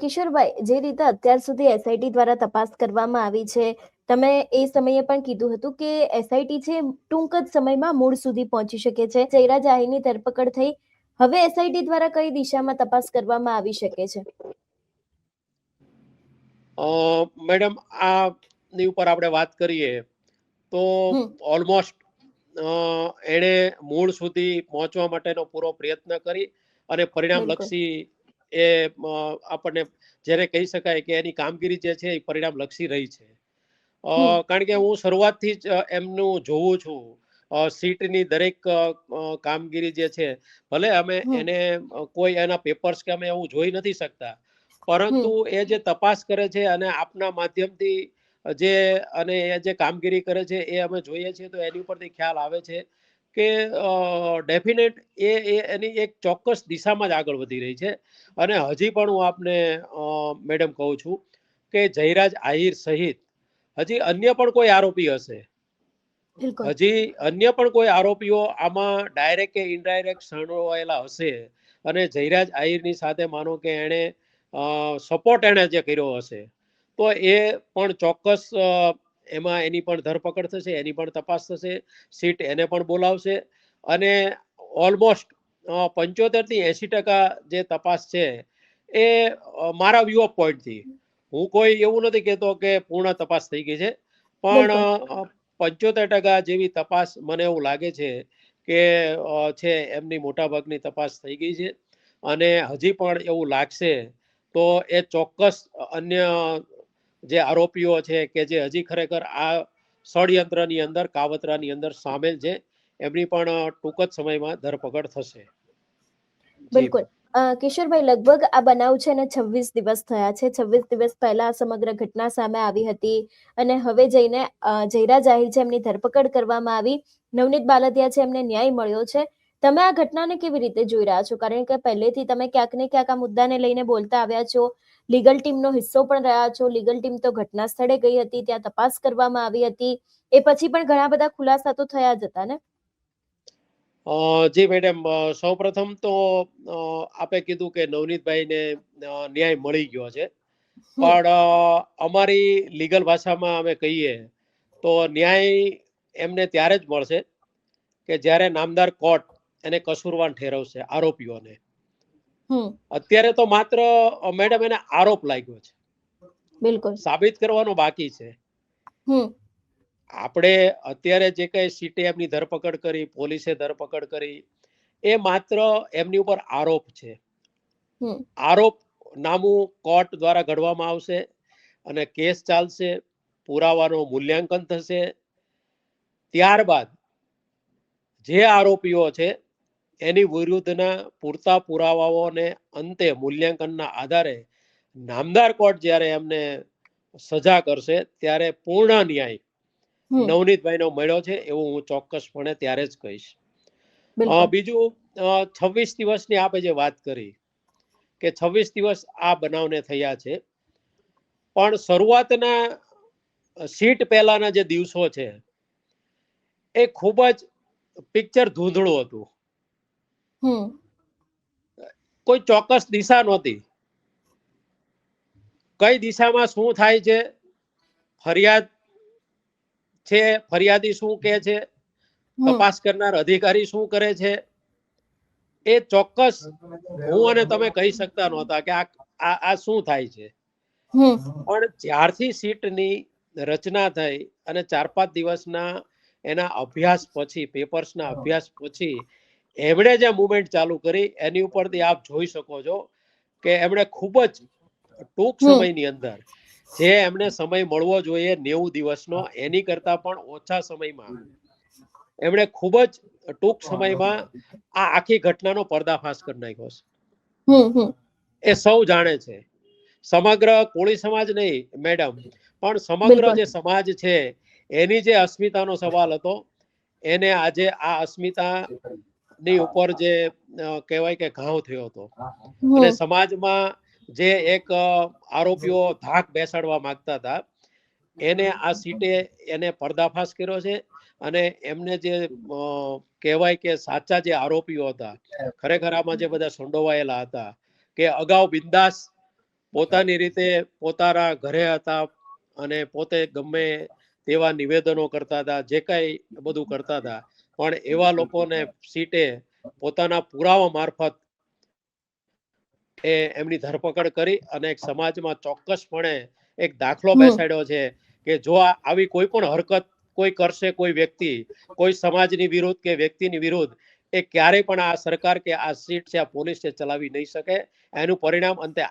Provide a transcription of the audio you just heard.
કિશોરભાઈ જે રીતે અત્યાર સુધી એસઆઈટી દ્વારા તપાસ કરવામાં આવી છે તમે એ સમયે પણ કીધું હતું કે એસઆઈટી છે ટૂંક જ સમયમાં મૂળ સુધી પહોંચી શકે છે. ચૈરા જાહીરની ધરપકડ થઈ હવે એસઆઈટી દ્વારા કઈ દિશામાં તપાસ કરવામાં આવી શકે છે? મેડમ આ ની ઉપર આપણે વાત કરીએ તો. ઓલમોસ્ટ એણે મૂળ સુધી પહોંચવા માટેનો પૂરો પ્રયત્ન કરી અને પરિણામલક્ષી એ આપણને જ્યારે કહી શકાય કે એની કામગીરી જે છે એ પરિણામલક્ષી રહી છે. કારણ કે હું શરૂઆતથી જ એમનું જોઉં છું. સીટની દરેક કામગીરી જે છે ભલે અમે એને કોઈ એના પેપર્સ કે અમે એવું જોઈ નથી શકતા. પરંતુ એ જે તપાસ કરે છે અને આપના માધ્યમથી જે અને એ જે કામગીરી કરે છે એ અમે જોઈએ છીએ તો એની ઉપરથી ખ્યાલ આવે છે. કે ડેફિનેટ એ એ એની એક ચોક્કસ દિશામાં જ આગળ વધી રહી છે. અને હજી પણ હું આપને મેડમ કહું છું કે જયરાજ આહિર સહિત હજી અન્ય પણ કોઈ આરોપી હશે? હજી અન્ય પણ કોઈ આરોપીઓ આમાં ડાયરેક્ટ કે ઇનડાયરેક્ટ સંડોવાયેલા હશે? અને જયરાજ આહિરની સાથે માનો કે એણે સપોર્ટ એણે જે કર્યો હશે? તો એ પણ ચોક્કસ એમાં એની પણ ધરપકડ થશે એની પણ તપાસ થશે સીટ એને પણ બોલાવશે અને ઓલમોસ્ટ પંચોતેરથી એંસી ટકા જે તપાસ છે એ મારા વ્યૂ ઓફ પોઈન્ટથી હું કોઈ એવું નથી કહેતો કે પૂર્ણ તપાસ થઈ ગઈ છે પણ પંચોતેર ટકા જેવી તપાસ મને એવું લાગે છે કે છે એમની મોટાભાગની તપાસ થઈ ગઈ છે અને હજી પણ એવું લાગશે તો એ ચોક્કસ અન્ય જે આરોપીઓ છે કે જે હજી ખરેખર આ ષડયંત્રની અંદર, કાવતરાની અંદર સામેલ છે, એમની પણ ટૂંક જ સમયમાં ધરપકડ થશે. બિલકુલ. કિશોરભાઈ, લગભગ આ બનાવ છે ને છવ્વીસ દિવસ થયા છે. છવ્વીસ દિવસ પહેલા સમગ્ર ઘટના સામે આવી હતી અને હવે જઈને જયરા જાહીર છે એમની ધરપકડ કરવામાં આવી. નવનીત બાલદિયા છે એમને ન્યાય મળ્યો છે. તમે આ ઘટનાને કેવી રીતે જોઈ રહ્યા છો? કારણ કે પહેલેથી તમે ક્યાંક ને ક્યાંક આ મુદ્દાને લઈને બોલતા આવ્યા છો. લીગલ ટીમનો હિસ્સો પણ રહ્યા છો. લીગલ ટીમ તો ઘટના સ્થળે ગઈ હતી ત્યાં તપાસ કરવામાં આવી હતી. એ પછી પણ ઘણા બધા ખુલાસા તો થયા જ હતા ને? જી મેડમ સૌ પ્રથમ તો આપે કીધું કે નવનીતભાઈને ને ન્યાય મળી ગયો છે. પણ અમારી લીગલ ભાષામાં અમે કહીએ તો ન્યાય એમને ત્યારે જ મળશે કે જ્યારે નામદાર કોર્ટ એને કસુરવાન ઠેરવશે આરોપીઓને. અત્યારે તો માત્ર મેડમ એને આરોપ લાગ્યો છે. બિલકુલ. સાબિત કરવાનો બાકી છે. હમ. આપણે અત્યારે જે કઈ સીટે એમની ધરપકડ કરી પોલીસે ધરપકડ કરી એ માત્ર એમની ઉપર આરોપ છે. આરોપ નામું કોર્ટ દ્વારા ઘડવામાં આવશે અને કેસ ચાલશે પુરાવાનું મૂલ્યાંકન થશે. ત્યારબાદ જે આરોપીઓ છે એની વિરુદ્ધના પૂરતા પુરાવાઓને અંતે મૂલ્યાંકનના આધારે નામદાર કોર્ટ જ્યારે એમને સજા કરશે ત્યારે પૂર્ણ ન્યાય નવનીતભાઈનો મળ્યો છે એવું હું ચોક્કસપણે ત્યારે જ કહીશ. બીજું છવ્વીસ દિવસની આપે જે વાત કરી કે છવ્વીસ દિવસ આ બનાવને થયા છે પણ શરૂઆતના સીટ પહેલાના જે દિવસો છે એ ખૂબ જ પિક્ચર ધૂંધળું હતું. કોઈ ચોક્કસ દિશા નહોતી. કઈ દિશામાં શું થાય છે? ફરિયાદ છે? ફરિયાદી શું કહે છે? તપાસ કરનાર અધિકારી શું કરે છે? એ ચોક્કસ હું અને તમે કહી શકતા નહોતા કે આ આ- આ શું થાય છે. પણ જ્યારથી સીટની રચના થઈ અને ચાર પાંચ દિવસના એના અભ્યાસ પછી પેપર્સના અભ્યાસ પછી એમણે જે મુવમેન્ટ ચાલુ કરી એની ઉપરથી આપ જોઈ શકો છો કે એમણે ખૂબ જ ટૂંક સમયની અંદર જે એમને સમય મળવો જોઈએ નેવું દિવસનો એની કરતા પણ ઓછા સમયમાં એમણે ખૂબ જ ટૂંક સમયમાં આ આખી ઘટનાનો પર્દાફાશ કરી નાખ્યો છે. એ સૌ જાણે છે. સમગ્ર કોળી સમાજ નહીં મેડમ પણ સમગ્ર જે સમાજ છે એની જે અસ્મિતાનો સવાલ હતો એને આજે આ અસ્મિતા ની ઉપર જે કહેવાય કે ઘાવ થયો હતો. અને સમાજમાં જે એક આરોપીઓ ધાક બેસાડવા માંગતા હતા એને આ સીટે એને પર્દાફાશ કર્યો છે અને એમને જે કહેવાય કે સાચા જે આરોપીઓ હતા ખરેખર આમાં જે બધા સંડોવાયેલા હતા કે અગાઉ બિંદાસ પોતાની રીતે પોતાના ઘરે હતા અને પોતે ગમે તેવા નિવેદનો કરતા હતા જે કાંઈ બધું કરતા હતા પણ એવા લોકોને સીટે પોતાના પુરાવા મારફત એ એમની ધરપકડ કરી અને એક સમાજમાં ચોક્કસપણે એક દાખલો બેસાડ્યો છે કે જો આ આવી કોઈ પણ હરકત કોઈ કરશે કોઈ વ્યક્તિ કોઈ સમાજની વિરુદ્ધ કે વ્યક્તિની વિરુદ્ધ એ ક્યારેય પણ આ સરકાર કે આ સીટ છે આ પોલીસ છે ચલાવી નહીં શકે. એનું પરિણામ અંતે